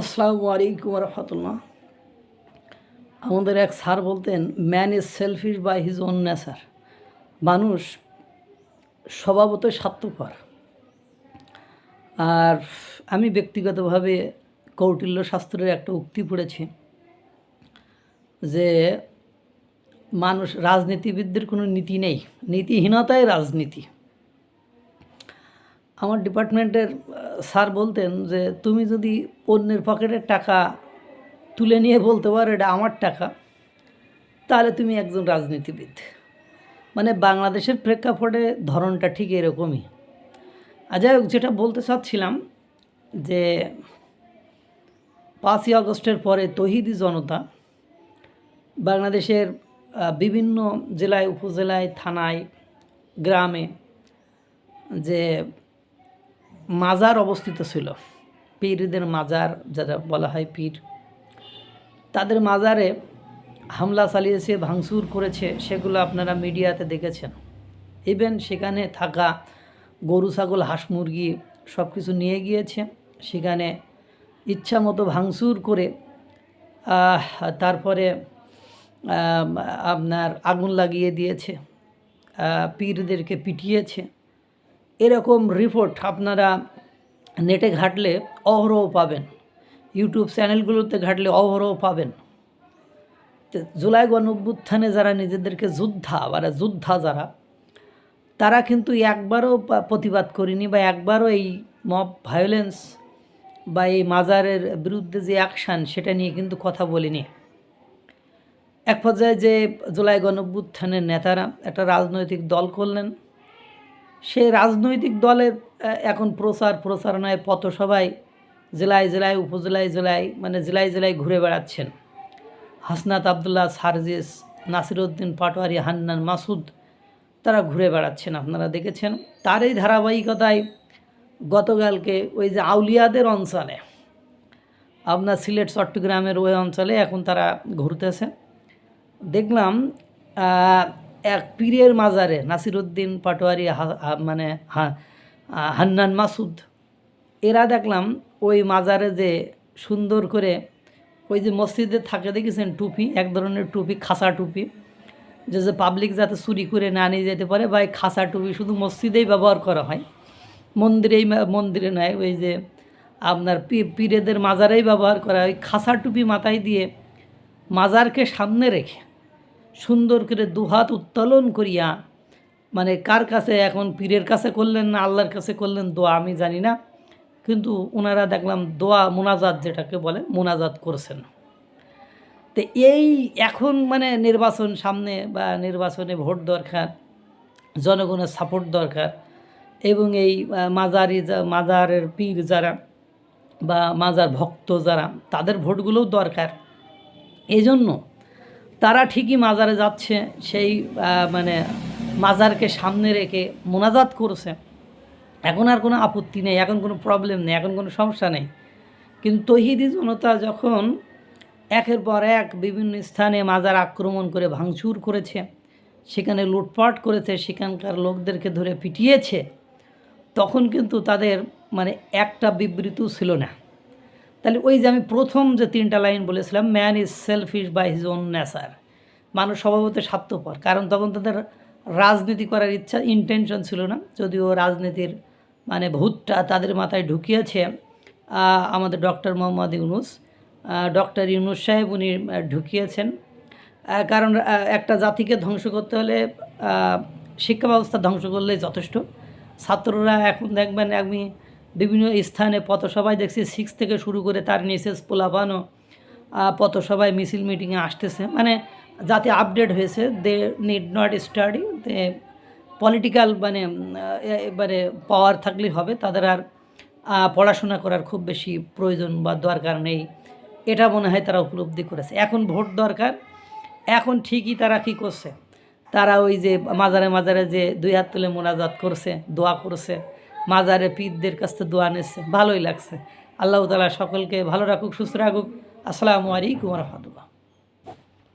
আসসালামু আলাইকুম রহমতুল্লাহ। আমাদের এক স্যার বলতেন man is selfish by his own nature মানুষ স্বভাবতই স্বার্থপর। আর আমি ব্যক্তিগতভাবে কৌটিল্য শাস্ত্রের একটা উক্তি পড়েছি যে মানুষ রাজনীতিবিদদের কোনো নীতি নেই, নীতিহীনতাই রাজনীতি। আমার ডিপার্টমেন্টের স্যার বলতেন যে, তুমি যদি অন্যের পকেটের টাকা তুলে নিয়ে বলতে পারো, এটা আমার টাকা, তাহলে তুমি একজন রাজনীতিবিদ। মানে বাংলাদেশের প্রেক্ষাপটে ধরনটা ঠিক এরকমই। আর যাই হোক, যেটা বলতে চাচ্ছিলাম যে, পাঁচই আগস্টের পরে তহিদি জনতা বাংলাদেশের বিভিন্ন জেলায়, উপজেলায়, থানায়, গ্রামে যে মাজার অবস্থিত ছিল। পীরদের মাজার যারা বলা হয় পীর, তাদের মাজারে হামলা চালিয়েছে, ভাঙচুর করেছে, সেগুলো আপনারা মিডিয়াতে দেখেছেন। ইভেন সেখানে থাকা গরু, ছাগল, হাঁস, মুরগি সব কিছু নিয়ে গিয়েছে। সেখানে ইচ্ছা মতো ভাঙচুর করে তারপরে আপনার আগুন লাগিয়ে দিয়েছে। পীরদেরকে পিটিয়েছে। এরকম রিপোর্ট আপনারা নেটে ঘাটলে অহরহ পাবেন। ইউটিউব চ্যানেলগুলোতে ঘাটলে অহরহ পাবেন। জুলাই গণ অভ্যুত্থানে যারা নিজেদেরকে যোদ্ধা বা যোদ্ধা যারা, তারা কিন্তু একবারও প্রতিবাদ করেনি বা একবারও এই মব ভায়োলেন্স বা এই মাজারের বিরুদ্ধে যে অ্যাকশান সেটা নিয়ে কিন্তু কথা বলিনি। এক পর্যায়ে যে জুলাই গণ অভ্যুত্থানের নেতারা একটা রাজনৈতিক দল করলেন সেই রাজনৈতিক দলের এখন প্রচার, প্রচারণায় পথসভায় জেলায় জেলায়, উপজেলায় জেলায় মানে জেলায় জেলায় ঘুরে বেড়াচ্ছেন। হাসনাত আবদুল্লাহ সার্জিস, নাসিরউদ্দিন পাটোয়ারি, হান্নান মাসুদ, তারা ঘুরে বেড়াচ্ছেন, আপনারা দেখেছেন। তার এই ধারাবাহিকতায় গতকালকে ওই যে আউলিয়াদের অঞ্চলে, আপনার সিলেট, চট্টগ্রামের ওই অঞ্চলে এখন তারা ঘুরতেছে। দেখলাম এক পীরের মাজারে নাসিরুদ্দিন পাটোয়ারি মানে হান্নান মাসুদ। এরা দেখলাম ওই মাজারে যে সুন্দর করে ওই যে মসজিদে থাকে দেখেছেন টুপি, এক ধরনের টুপি, খাসা টুপি। যে যে পাবলিক যাতে চুরি করে না নিয়ে যেতে পারে বা এই খাসা টুপি শুধু মসজিদেই ব্যবহার করা হয়। মন্দিরেই মন্দিরে নয়, ওই যে আপনার পীরেদের মাজারেই ব্যবহার করা হয়। খাসা টুপি মাথায় দিয়ে মাজারকে সামনে রেখে সুন্দর করে দুহাত উত্তোলন করিয়া মানে কার কাছে এখন পীরের কাছে করলেন না আল্লাহর কাছে করলেন দোয়া আমি জানি না, কিন্তু ওনারা দেখলাম দোয়া মোনাজাত যেটাকে বলে, মোনাজাত করছেন। তো এই এখন মানে নির্বাচন সামনে বা নির্বাচনে ভোট দরকার, জনগণের সাপোর্ট দরকার, এবং এই মাজারি যা- মাজারের পীর যারা বা মাজার ভক্ত যারা, তাদের ভোটগুলোও দরকার। এই জন্য তারা ঠিকই মাজারে যাচ্ছে, সেই মানে মাজারকে সামনে রেখে মোনাজাত করছে। এখন আর কোনো আপত্তি নেই, এখন কোনো প্রবলেম নেই, এখন কোনো সমস্যা নেই। কিন্তু তহিদি জনতা যখন একের পর এক বিভিন্ন স্থানে মাজার আক্রমণ করে ভাঙচুর করেছে, সেখানে লুটপাট করেছে, সেখানকার লোকদেরকে ধরে পিটিয়েছে, তখন কিন্তু তাদের মানে একটা বিবৃতিও ছিল না। তাহলে ওই যে আমি প্রথম যে তিনটা লাইন বলেছিলাম man is selfish by his own nature মানুষ স্বভাবত স্বার্থপর, কারণ তখন তাদের রাজনীতি করার ইচ্ছা ইন্টেনশন ছিল না। যদিও রাজনীতির মানে ভূতটা তাদের মাথায় ঢুকিয়েছে আমাদের ডক্টর মোহাম্মদ ইউনুস ডক্টর ইউনুস সাহেব উনি ঢুকিয়েছেন। কারণ একটা জাতিকে ধ্বংস করতে হলে শিক্ষা ব্যবস্থা ধ্বংস করলেই যথেষ্ট। ছাত্ররা এখন দেখবেন, আমি বিভিন্ন স্থানে পথসভায় দেখছি সিক্স থেকে শুরু করে তার নিচেস পোলাপানো পথসভায় মিছিল মিটিংয়ে আসতেছে। মানে যাতে আপডেট হয়েছে they need not study they political মানে এবারে পাওয়ার থাকলেই হবে, তাদের আর পড়াশোনা করার খুব বেশি প্রয়োজন বা দরকার নেই। এটা মনে হয় তারা উপলব্ধি করেছে। এখন ভোট দরকার। এখন ঠিকই তারা কী করছে? তারা ওই যে মাজারে মাজারে যে দুই হাত তুলে মোনাজাত করছে, দোয়া করছে মাজারে পীরদের কাছ থেকে দোয়া নিচ্ছে। ভালোই লাগছে। আল্লাহ তালা সকলকে ভালো রাখুক, সুস্থ রাখুক। আসসালামু আলাইকুম রহমতুল্লাহ।